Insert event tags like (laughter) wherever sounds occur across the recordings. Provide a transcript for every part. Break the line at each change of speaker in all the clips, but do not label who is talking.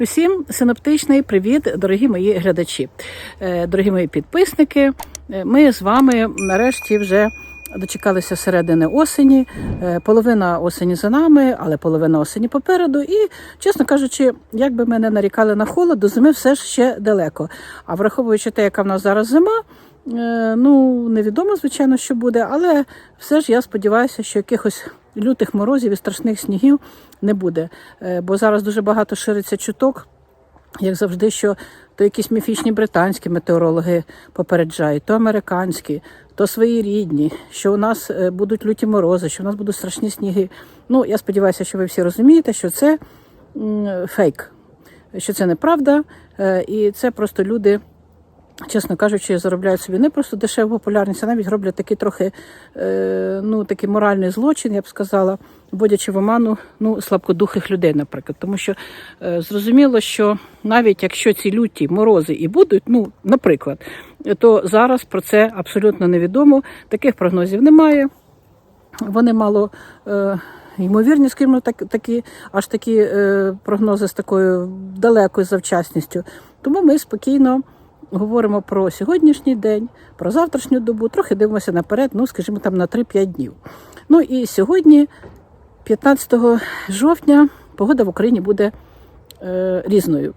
Усім синоптичний привіт, дорогі мої глядачі, Е, дорогі мої підписники. Е, Ми з вами нарешті вже дочекалися середини осені. Е, Половина осені за нами, але половина осені попереду. І, чесно кажучи, як би ми не нарікали на холод, до зими все ж ще далеко. А враховуючи те, яка в нас зараз зима. Ну, невідомо, звичайно, що буде, але все ж я сподіваюся, що якихось лютих морозів і страшних снігів не буде. Е, Бо зараз дуже багато шириться чуток, як завжди, що то якісь міфічні британські метеорологи попереджають, то американські, то свої рідні, що у нас е, будуть люті морози, що у нас будуть страшні сніги. Ну, я сподіваюся, що ви всі розумієте, що це фейк, що це неправда, е, і це просто люди. Чесно кажучи, заробляють собі не просто дешеву популярність, а навіть роблять такий трохи е, ну, такий моральний злочин, я б сказала, вводячи в оману ну, слабкодухих людей, наприклад. Тому що е, зрозуміло, що навіть якщо ці люті морози і будуть, ну, наприклад, то зараз про це абсолютно невідомо. Таких прогнозів немає. Вони мало. Е, Ймовірні, скажімо, так, такі, аж такі е, прогнози з такою далекою завчасністю. Тому ми спокійно говоримо про сьогоднішній день, про завтрашню добу, трохи дивимося наперед, ну, скажімо, там на 3-5 днів. Ну і сьогодні, 15 жовтня, погода в Україні буде е, різною.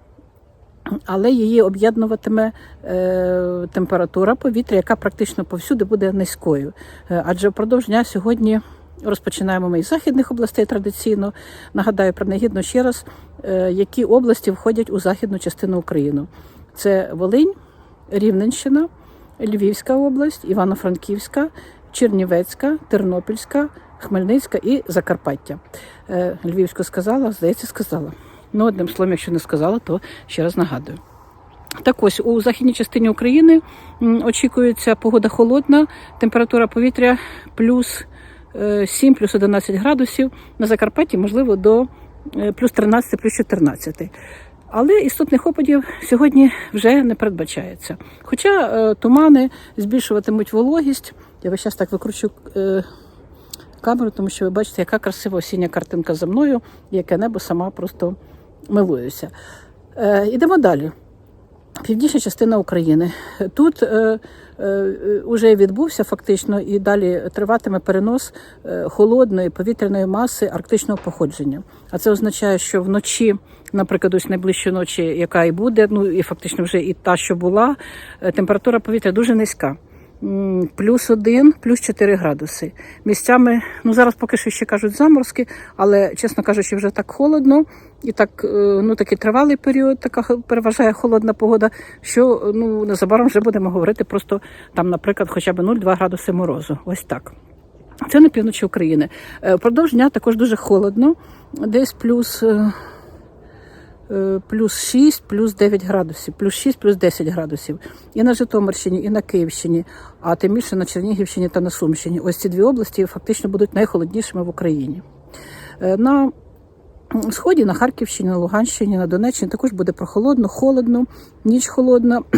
Але її об'єднуватиме е, температура повітря, яка практично повсюди буде низькою. Е, адже впродовж дня сьогодні розпочинаємо ми із західних областей традиційно. Нагадаю принагідно ще раз, е, які області входять у західну частину України. Це Волинь, Рівненщина, Львівська область, Івано-Франківська, Чернівецька, Тернопільська, Хмельницька і Закарпаття. Е, Львівську сказала, здається, сказала. Ну, одним словом, якщо не сказала, то ще раз нагадую. Так ось у західній частині України очікується погода холодна, температура повітря плюс е, 7, плюс 11 градусів. На Закарпатті, можливо, до е, плюс 13, плюс 14. Але істотних опадів сьогодні вже не передбачається. Хоча е, тумани збільшуватимуть вологість. Я весь час так викручу е, камеру, тому що ви бачите, яка красива осіння картинка за мною, яке небо сама просто милуюся. Е, ідемо далі. Північна частина України. Тут е, е, уже відбувся фактично і далі триватиме перенос е, холодної повітряної маси арктичного походження. А це означає, що вночі, наприклад, ось найближчої ночі, яка і буде, ну і фактично вже і та, що була, е, температура повітря дуже низька. Плюс один, плюс 4 градуси. Місцями, ну зараз поки що ще кажуть заморозки, але, чесно кажучи, вже так холодно і так, е, ну такий тривалий період, така переважає холодна погода, що ну незабаром вже будемо говорити просто там, наприклад, хоча б 0,2 градуси морозу. Ось так. Це на півночі України. Е, Впродовж дня також дуже холодно, десь плюс. Е, Плюс 6, плюс 9 градусів, плюс 6, плюс 10 градусів. І на Житомирщині, і на Київщині, а тим більше на Чернігівщині та на Сумщині. Ось ці дві області фактично будуть найхолоднішими в Україні. Е, На сході, на Харківщині, на Луганщині, на Донеччині також буде прохолодно, холодно, ніч холодна. (clears throat)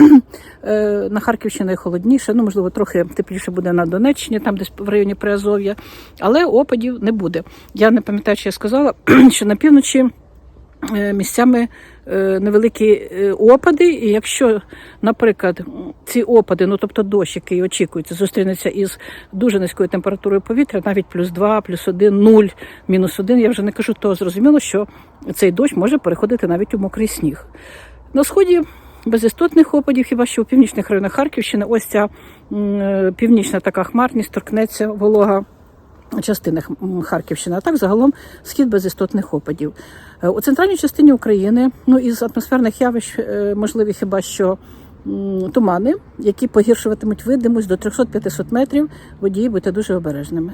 Е, На Харківщині найхолодніше, ну можливо, трохи тепліше буде на Донеччині, там десь в районі Приазов'я, але опадів не буде. Я не пам'ятаю, чи я сказала, (clears throat) що на півночі. Е, Місцями е, невеликі е, опади, і якщо, наприклад, ці опади, ну тобто дощ, який очікується, зустрінеться із дуже низькою температурою повітря, навіть плюс 2, плюс 1, 0, мінус 1, я вже не кажу, то зрозуміло, що цей дощ може переходити навіть у мокрий сніг. На сході без істотних опадів, хіба що у північних районах Харківщини, ось ця північна така хмарність торкнеться волога частинах Харківщини, а так загалом схід без істотних опадів. Е, У центральній частині України, ну із атмосферних явищ е, можливі хіба що тумани, які погіршуватимуть видимость до 300-500 метрів. Водії будьте дуже обережними.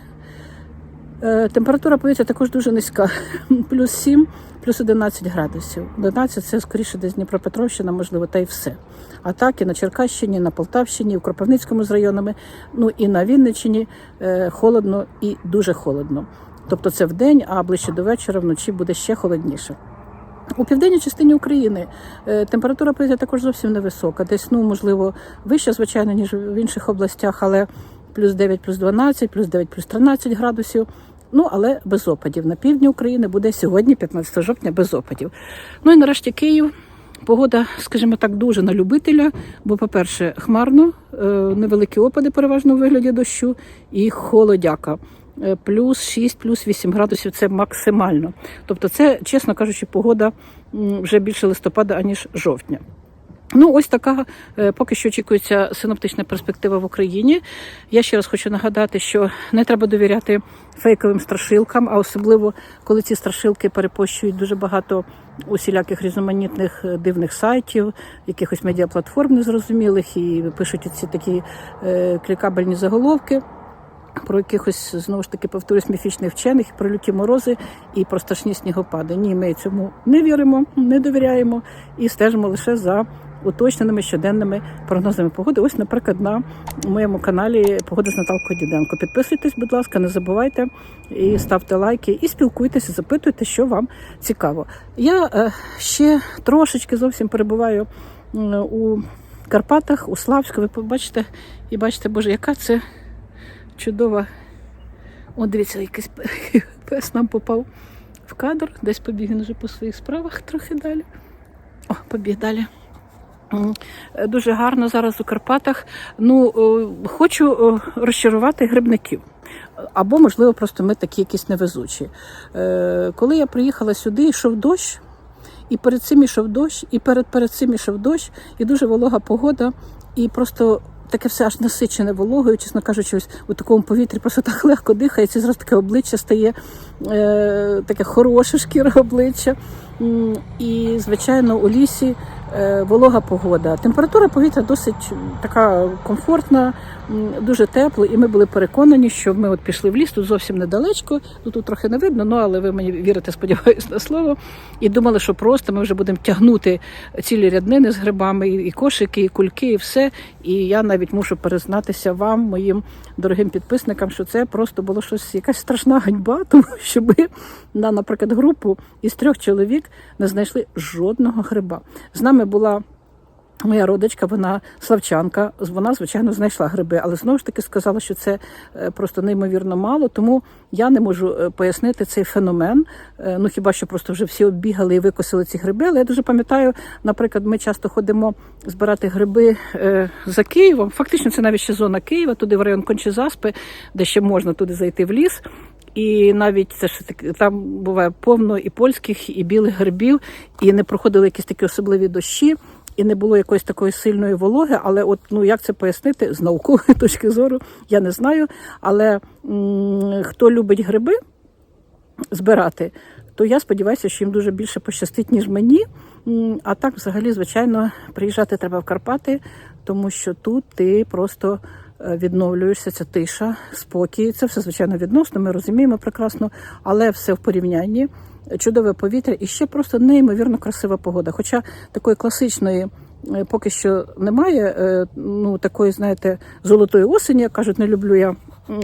Е, Температура повітря також дуже низька, (laughs) плюс 7, плюс 11 градусів. 11 це скоріше десь Дніпропетровщина, можливо, та й все. А так і на Черкащині, на Полтавщині, у Кропивницькому з районами, ну і на Вінниччині е, холодно і дуже холодно. Тобто це вдень, а ближче до вечора вночі буде ще холодніше. У південній частині України е, температура повітря також зовсім невисока. Десь, ну, можливо, вища, звичайно, ніж в інших областях, але плюс 9, плюс 12, плюс 9, плюс 13 градусів. Ну, але без опадів. На півдні України буде сьогодні, 15 жовтня, без опадів. Ну і нарешті Київ. Погода, скажімо так, дуже на любителя, бо, по-перше, хмарно, е, невеликі опади, переважно у вигляді дощу, і холодяка. Е, Плюс 6, плюс 8 градусів це максимально. Тобто, це, чесно кажучи, погода вже більше листопада, аніж жовтня. Ну, ось така е, поки що очікується синоптична перспектива в Україні. Я ще раз хочу нагадати, що не треба довіряти фейковим страшилкам, а особливо коли ці страшилки перепощують дуже багато усіляких різноманітних е, дивних сайтів, якихось медіаплатформ незрозумілих, і пишуть ці такі е, клікабельні заголовки. Про якихось знову ж таки повторюсь міфічних вчених, про люті морози і про страшні снігопади. Ні, ми цьому не віримо, не довіряємо і стежимо лише за уточненими щоденними прогнозами погоди. Ось, наприклад, на моєму каналі Погода з Наталкою Діденко. Підписуйтесь, будь ласка, не забувайте і ставте лайки, і спілкуйтеся, запитуйте, що вам цікаво. Я е, ще трошечки зовсім перебуваю м, у Карпатах, у Славську. Ви побачите і бачите, боже, яка це чудова. О, дивіться, якийсь (laughs) пес нам попав в кадр, десь побіг він вже по своїх справах трохи далі. О, побіг далі. Е, Дуже гарно зараз у Карпатах. Ну, хочу розчарувати грибників. Або, можливо, просто ми такі якісь невезучі. Е, Коли я приїхала сюди, йшов дощ, і перед цим ішов дощ, і перед, перед цим ішов дощ, і дуже волога погода, і просто таке все аж насичене вологою, чесно кажучи, ось у такому повітрі просто так легко дихається, і зразу таке обличчя стає е, таке хороше шкіра обличчя. І, звичайно, у лісі е, волога погода. Температура повітря досить така комфортна, дуже тепло, і ми були переконані, що ми от пішли в ліс, тут зовсім недалечко, ну, тут трохи не видно, ну але ви мені вірите, сподіваюся, на слово. І думали, що просто ми вже будемо тягнути цілі ряднини з грибами, і кошики, і кульки, і все. І я навіть мушу перезнатися вам, моїм дорогим підписникам, що це просто було щось, якась страшна ганьба, (laughs) тому що ми на, наприклад, групу із трьох чоловік не знайшли жодного гриба. З нами була. Моя родичка, вона славчанка, вона, звичайно, знайшла гриби, але знову ж таки сказала, що це е, просто неймовірно мало, тому я не можу е, пояснити цей феномен. Е, Ну хіба що просто вже всі оббігали і викосили ці гриби. Але я дуже пам'ятаю, наприклад, ми часто ходимо збирати гриби за Києвом. Фактично, це навіть ще зона Києва, туди в район Кончезаспи, де ще можна туди зайти в ліс. І навіть це ж там буває повно і польських, і білих грибів, і не проходили якісь такі особливі дощі, і не було якоїсь такої сильної вологи. Але от ну як це пояснити з наукової (laughs) точки зору, я не знаю. Але хто любить гриби збирати, то я сподіваюся, що їм дуже більше пощастить, ніж мені. А так, взагалі, звичайно, приїжджати треба в Карпати, тому що тут ти просто відновлюєшся, ця тиша, спокій. Це все, звичайно, відносно, ми розуміємо прекрасно, але все в порівнянні. Чудове повітря і ще просто неймовірно красива погода. Хоча такої класичної е, поки що немає, е, ну такої, знаєте, золотої осені, як кажуть, не люблю я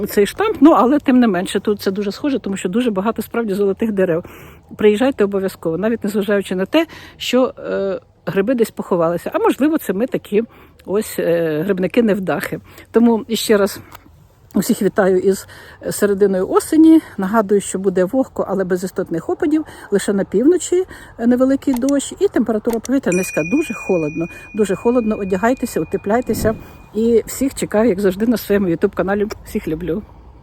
цей штамп. Ну але тим не менше, тут це дуже схоже, тому що дуже багато справді золотих дерев. Приїжджайте обов'язково, навіть незважаючи на те, що е, гриби десь поховалися. А можливо, це ми такі ось е, грибники невдахи. Тому іще раз. Усіх вітаю із серединою осені. Нагадую, що буде вогко, але без істотних опадів. Лише на півночі невеликий дощ, і температура повітря низька. Дуже холодно. Дуже холодно. Одягайтеся, утепляйтеся. І всіх чекаю, як завжди, на своєму ютуб каналі. Всіх люблю.